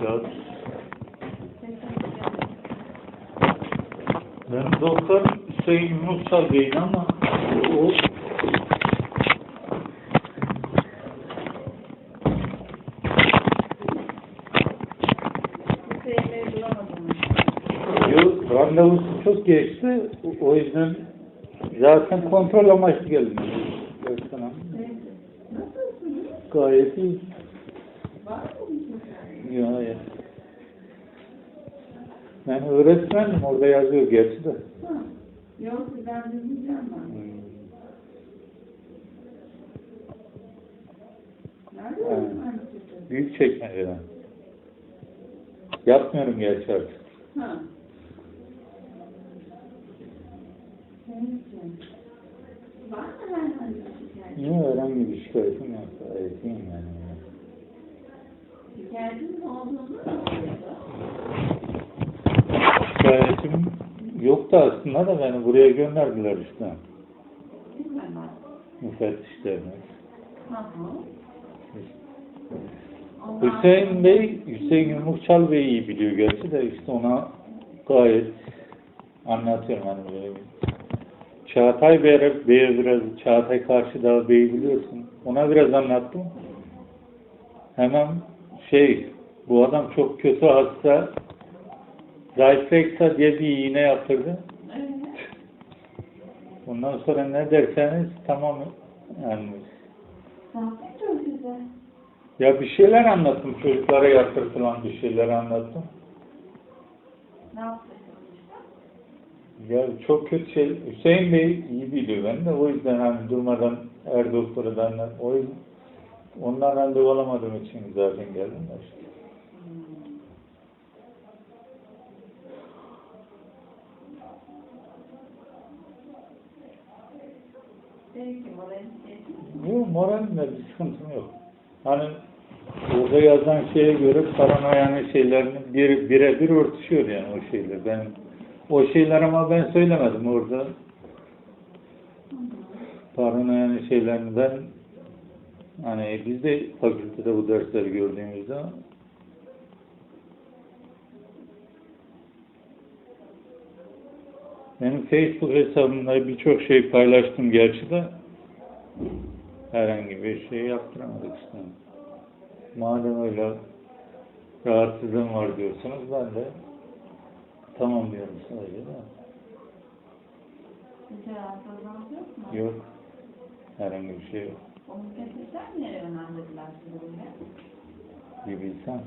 Kağıt. Benim doktor Hüseyin Mutsal Bey'in ama o. Yok, randevusu çok geçti. O- yüzden zaten kontrol amaçlı geldim. Gayet iyi. Ya, ya. Ben öğretmenim. Orada yazıyor gerçi de. Yok ben dinleyeceğim ben. Hmm. Nerede öğretmen Büyük çekmeceden. Yapmıyorum gerçi artık. Ha. Var mı herhangi bir şikayet? Niye herhangi bir şikayetim yok. İyiyim yani. Şikayetim yoktu aslında da beni buraya gönderdiler işte. Ondan Hüseyin Bey, Hüseyin Yumrukçal Bey iyi biliyor gerçi de işte ona gayet anlatıyorum hani böyle. Çağatay Bey'e, Bey'e biraz, Çağatay Karşıdağ Bey'i biliyorsun. Ona biraz anlattım. Hemen şey, bu adam çok kötü hasta, Zyflexa diye bir iğne yaptırdı. Ondan sonra ne derseniz tamam yani. Ya bir şeyler anlattım çocuklara yaptırtılan bir şeyler anlattım. Ne yaptın? Ya çok kötü şey. Hüseyin Bey iyi biliyor beni de o yüzden hani durmadan her doktora da anlat. O yüzden ondan randevu alamadığım için zaten geldim de işte. Yok moralimde bir sıkıntım yok. Hani orada yazan şeye göre paranoyanın şeylerini bir, birebir örtüşüyor yani o şeyler. Ben o şeyler ama ben söylemedim orada. Paranoyanın şeylerini ben hani biz de fakültede bu dersleri gördüğümüzde benim Facebook hesabımda birçok şey paylaştım gerçi de herhangi bir şey yaptıramadık işte. Madem öyle rahatsızlığım var diyorsunuz ben de tamam diyorum sadece de. Yok mu? Yok. Herhangi bir şey yok. Onu kesinlikle nereye yönlendirdiler sizi buraya? Bir bilsem.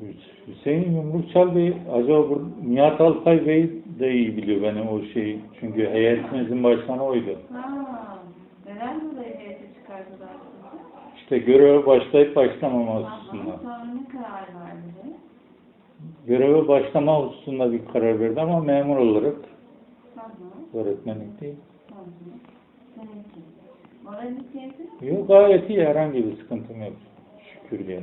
Hüs- Hüseyin Yumrukçal Bey, acaba bu Nihat Alpay Bey de iyi biliyor benim o şeyi. Çünkü heyetimizin başkanı oydu. Ha, neden dolayı heyeti çıkardılar? İşte göreve başlayıp başlamama Aha, hususunda. sonra ne karar verdi? Göreve başlama hususunda bir karar verdi ama memur olarak, Hı hı, öğretmenlik değil. hı hı. Yok gayet iyi, herhangi bir sıkıntım yok. Şükür önce-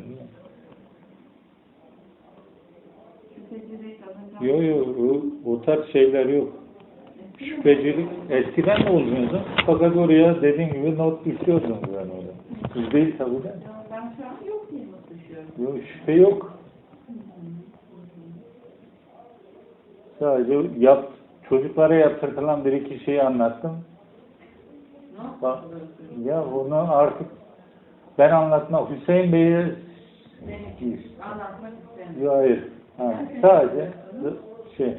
Yok yok o, o tarz şeyler yok. Şüphecilik eskiden de olmuyordu. Fakat oraya dediğim gibi not düşüyordum ben orada. Siz değil tabii de. Ben şu an yok diye not düşüyorum. Yok şüphe yok. Sadece yap, çocuklara yaptırtılan bir iki şeyi anlattım. Bak, ya bunu artık ben anlatmak Hüseyin Bey'e anlatmak istemiyorum. Yok hayır. Ha, sadece şey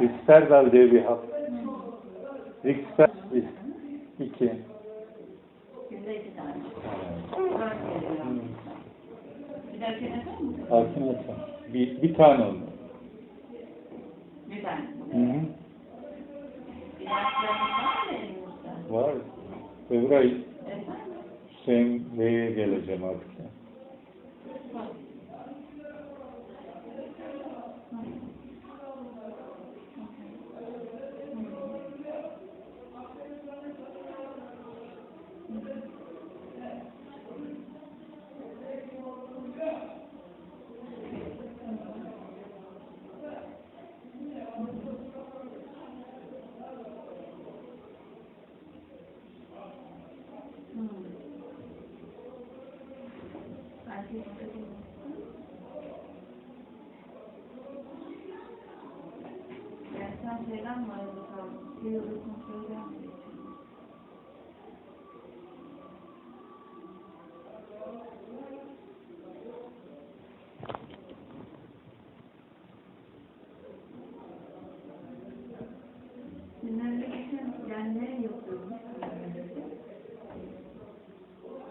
Rixperdal diye bir hap. Rixper iki. Günde iki tane. Dört kere Hmm. ya. Mi? Hakim Bir, bir tane oldu. Bir tane. Hı hı. Var? Var. Öbür ay? Hüseyin Bey'e geleceğim artık. ya. Yani sen şeyden mi ayrı kaldın? Bir yılda kontrolden mi geçirdin? Memleketin yani ne yapıyormuş memleketi?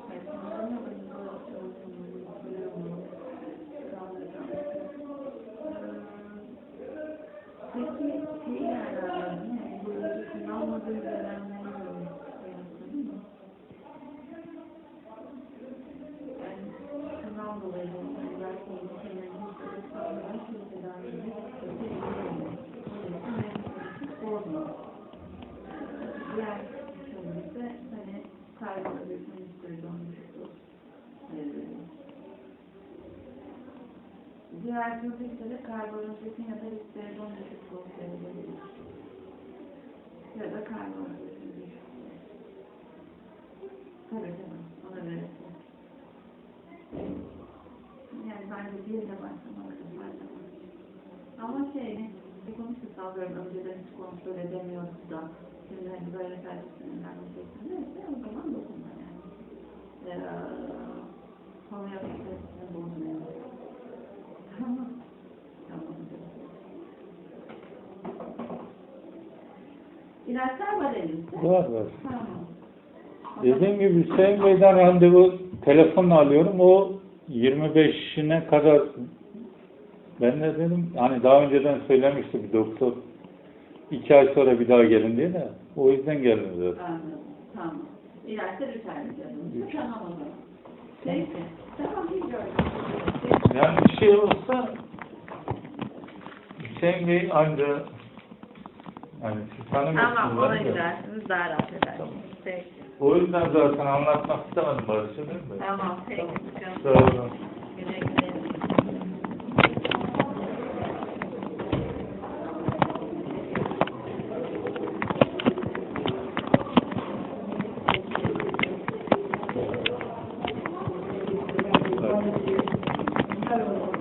Yani sınırda ne var? İnşallah çalışıyorsunuz, biliyor musunuz? Peki şey yani ne? Böyle kullanmadığı dönemleri böyle yaptın mı? Yani sınav dolayı yani belki ülkenin bir sağlayan bir tedavi olmuyor. Diğer türlüse hani kaybediyorsun istiyoruz onu Diğer türlü ise de karbonhidratın ya da risperidon düşük olabilir. Ya da karbonhidratın düşük Tabii canım, ona verirsin. Bir de başlamalısın her zaman. Ama şey, bir konuştuk sallıyorum, önceden hiç kontrol edemiyordu da, şimdi hani böyle tercihsinden bir şekilde, neyse o zaman dokunma yani. Ee, homeopatisi bozmuyor. Tamam. Tamam. İlaçlar var elimizde. Var var. Tamam. Dediğim gibi Hüseyin Bey'den randevu telefonla alıyorum. O 25'ine kadar ben de dedim hani daha önceden söylemişti bir doktor. iki ay sonra bir daha gelin diye de o yüzden geldim zaten. Anladım. Tamam. Üç aylık yazılmış. Üç. Tamam o zaman. Peki. Tamam. Yani bir şey olsa Hüseyin Bey anca hani siz tanımıyorsunuz. Tamam ona gidersiniz daha rahat edersiniz. Tamam. Peki. O yüzden zaten anlatmak istemedim Barış'a değil mi? Tamam peki. Sağ olun. Güle güle. Oğlum